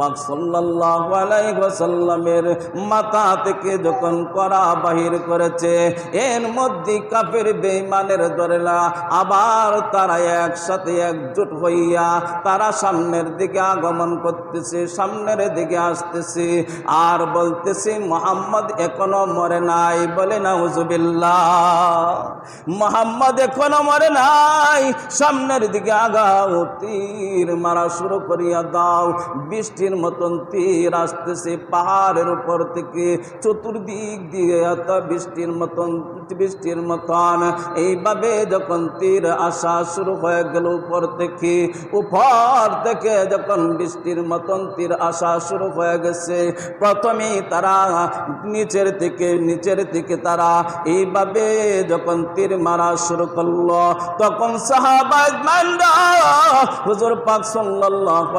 পাক থেকে যখন করা বাহির করেছে, এর মধ্যে কাফের বেঈমানের দরেলা আবার তারা একসাথে একজোট হইয়া তারা সামনের দিকে আগমন করতেছে, সামনের দিকে আসতেছে আর বলতেছে, মোহাম্মদ এখনও মরে নাই। বলে না হুজুবিল্লাহ মোহাম্মদ এখনও মরে নাই। সামনের দিকে আগাও, তীর মারা শুরু করিয়া দাও। বৃষ্টির মতন তীর আসতেছে, পাহাড়ের উপর থেকে চতুর্দিক দিয়ে এত বৃষ্টির মতন বৃষ্টির মতন। এইভাবে যখন তীর আসা শুরু হয়ে গেল উপর থেকে উপর থেকে যখন বৃষ্টির মতন তীর আসা শুরু হয়ে গেছে, প্রথমেই তারা নিচের থেকে নিচের থেকে তারা এইভাবে যখন তীর মারা শুরু করল, তখন সাহাবাজ মান্ডা হুজুর পাক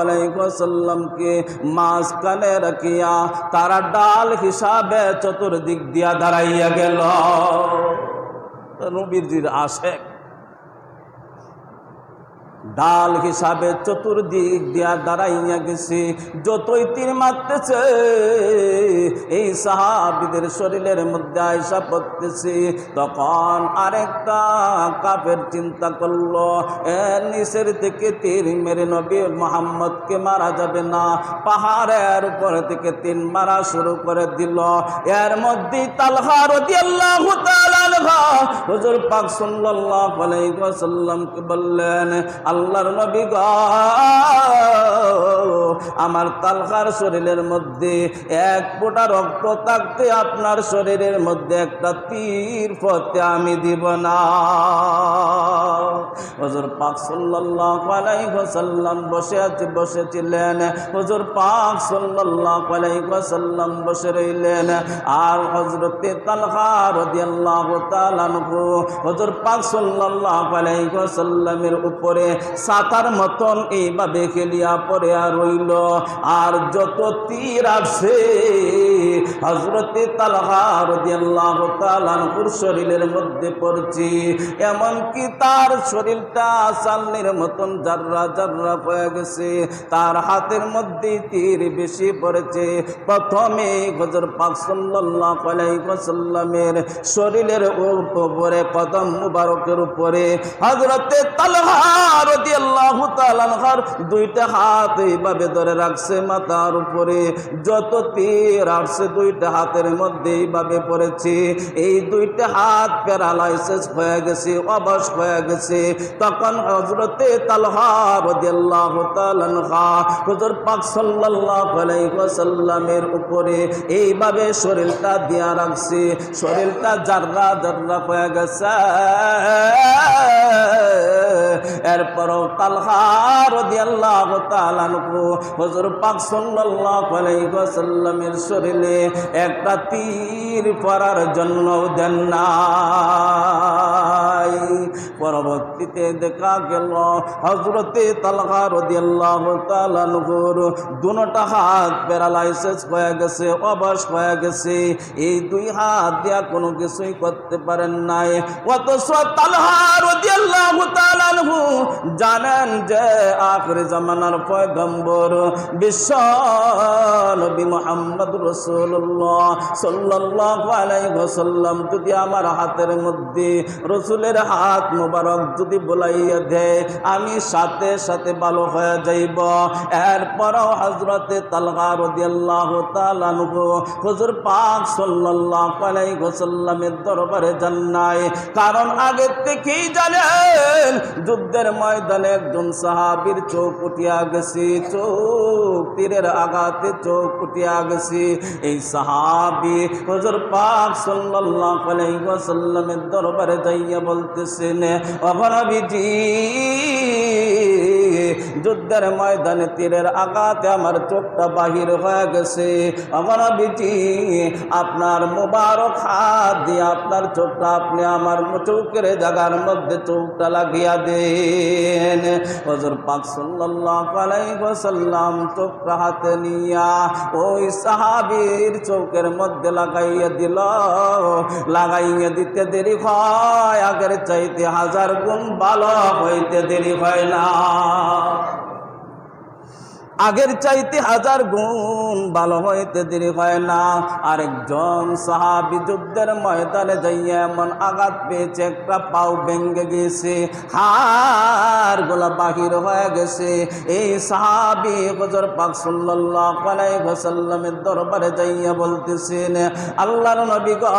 আলাইহি ওয়াসাল্লামকে মাঝখানে রাখিয়া তারা ডাল হিসাবে চতুর্দিক দিয়া দাঁড়াইয়া গেল। নবীজির আশেক ডাল হিসাবে চতুর্দিক দিয়া দাঁড়াইয়া গেছে। যতই তীর মারতেছে, এই সাহাবিদের শরীরের মধ্যে আয়সা পড়তেছে। তখন আরেকটা কাপের চিন্তা করল এর নিচের থেকে তীর মেরে নবী মোহাম্মদকে মারা যাবে না? পাহাড়ের উপর থেকে তিন মারা শুরু করে দিল। এর মধ্যে তালহা রাদিয়াল্লাহু তাআলা হুজুর পাক সাল্লাল্লাহু আলাইহি ওয়াসাল্লামকে বললেন আল্লাহর নবী গো। আমার তালখার শরীরের মধ্যে এক ফোঁটা রক্ত থাকতে আপনার শরীরের মধ্যে একটা তীর পথে আমি দিব না। হজুর পাক সাল্লাল্লাহু আলাইহি বসে আছে বসেছিলেন হজুর পাক সাল্লাল্লাহু আলাইহি বসে রইলেন। আর তাআলা আনহু হযরত পাক সাল্লাল্লাহু আলাইহি উপরে সাতার মতন এইভাবে খেলিয়া পড়ে আর রইল। আর যত তীর আসে হযরতে তালহা রাদিয়াল্লাহু তাআলা শরীরের মধ্যে পড়ছে। এমনকি তার শরীরটা চালনির মতন জাররা জাররা হয়ে গেছে। তার হাতের মধ্যে তীর বেশি পড়েছে। প্রথমে গজর পাক সাল্লাল্লাহু আলাইহি ওয়াসাল্লামের শরীরের উপরে কদম মুবারকের উপরে হজরতে তালহা দুইটা হাত এইভাবে ধরে রাখছে মাথার উপরে। যত তীর আসছে দুইটা হাতের মধ্যে এইভাবে পড়েছে, এই দুইটা হাত প্যারালাইসিস হয়ে গেছে অবশ হয়ে গেছে। তখন হজরতে উপরে এইভাবে শরীরটা দিয়া রাখছে। শরীরটা জাররা জাররা হয়ে গেছে। এরপরও হুজুর পাক সাল্লামের শরীরে একটা তীর পরার জন্য দেন পরবর্তীতে দেখা গেল হজরতে তালহা রাদিয়াল্লাহু তাআলা আনহুর। দুনোটা হাত প্যারালাইসিস হয়ে গেছে, অবশ হয়ে গেছে। এই দুই হাত দিয়া কোনো কিছুই করতে পারেন নাই। অথচ তালহা রাদিয়াল্লাহু তাআলা আনহু জানেন যে আখরে জামানার পয়গম্বর বিশ্ব যদি আমার হাতের মধ্যে রসুলের হাত যদি বলাইয়া দেয়, আমি সাথে সাথে ভালো হয়ে যাইব। এরপরও হজরতে আনহু পাক দরবারে যান কারণ আগে থেকেই জানেন, যুদ্ধের ময়দানে একজন সাহাবীর চোখ উঠিয়া গেছে, চোখ তীরের আঘাতে চোখ উঠিয়া গেছি এই সাহাবি হজর পাক সাল্লাল্লাহু আলাইহি ওয়াসাল্লামের দরবারে যাইয়া বলতেছেন অভনবীজি যুদ্ধের ময়দানে তীরের আঘাতে আমার চোখটা বাহির হয়ে গেছে। আমার বিটি আপনার মোবারক হাত দিয়ে আপনার চোখটা আপনি আমার চৌকের জায়গার মধ্যে চোখটা লাগিয়া দেন। হজর পাক ওয়াসাল্লাম চোখটা হাতে নিয়া ওই সাহাবীর চৌকের মধ্যে লাগাইয়া দিল। লাগাইয়া দিতে দেরি হয়, আগের চাইতে হাজার গুণ ভালো হইতে দেরি হয় না। আগের চাইতে হাজার গুণ ভালো হইতে দেরি হয় না। আরেকজন সাহাবি যুদ্ধের ময়দানে যাইয়া এমন আঘাত পেয়েছে, একটা পাও ভেঙ্গে গেছে হার গোলা বাহির হয়ে গেছে। এই সাহাবি হজর পাক আলাইহি দরবারে যাইয়া বলতেছেন, আল্লাহর নবী গো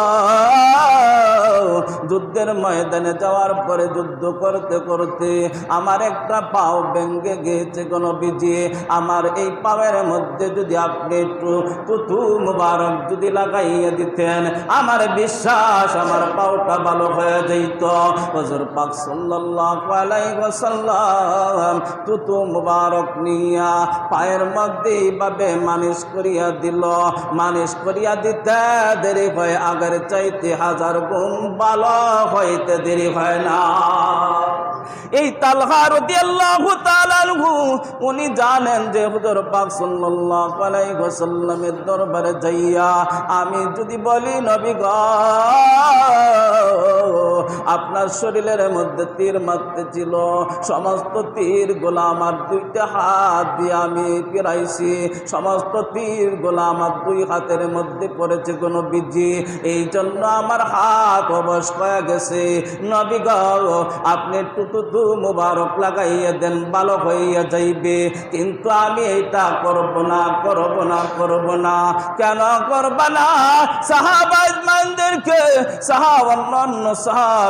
যুদ্ধের ময়দানে যাওয়ার পরে যুদ্ধ করতে করতে আমার একটা পাও ভেঙ্গে গেছে কোন বিজি আমার এই পাওয়ের মধ্যে যদি আপনি একটু তুতু মুবারক যদি লাগাইয়া দিতেন, আমার বিশ্বাস আমার পাওটা ভালো হয়ে যাইত। হজর পাক ওয়াসাল্লাম তুতু মুবারক নিয়া পায়ের মধ্যে এইভাবে মালিশ করিয়া দিল। মালিশ করিয়া দিতে দেরি হয় আগের চাইতে হাজার গুণ ভালো হইতে দেরি হয় না। এই তালহা রাদিয়াল্লাহু তাআলা আনহু, উনি জানেন যে হুজুর পাক সাল্লাল্লাহু আলাইহি ওয়াসাল্লামের দরবারে যাইয়া আমি যদি বলি, নবী গো আপনার শরীরের মধ্যে তীর মারতে ছিল। সমস্ত তীর গোলা আমার দুইটা হাত দিয়ে আমি ফিরাইছি। সমস্ত তীর গোলা দুই হাতের মধ্যে পড়েছে কোনো বিজি। এই জন্য আমার হাত অবশ হয়ে গেছে। নবী গো, আপনি তুতু মুবারক লাগাইয়া দেন, ভালো হইয়া যাইবে। কিন্তু আমি এটা করব না করব না করব না। কেন করব না? সাহাবাজমানদেরকে সাহা অন্যান্য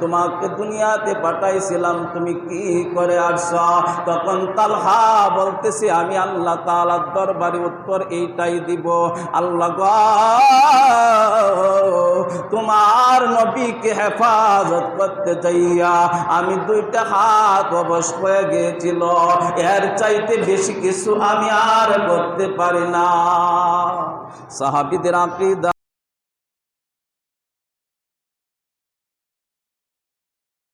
তোমাকে দুনিয়াতে পাঠাইছিলাম, তুমি কি করে আসছ? তখন তালহা বলতেছে, আমি আল্লাহ তাআলার দরবারে উত্তর এইটাই দিব। আল্লাহ গো, তোমার নবীকে হেফাজত করতে চাইয়া আমি দুইটা হাত অবশ হয়ে গিয়েছিল। এর চাইতে বেশি কিছু আমি আর করতে পারি না। সাহাবিদের আকিদা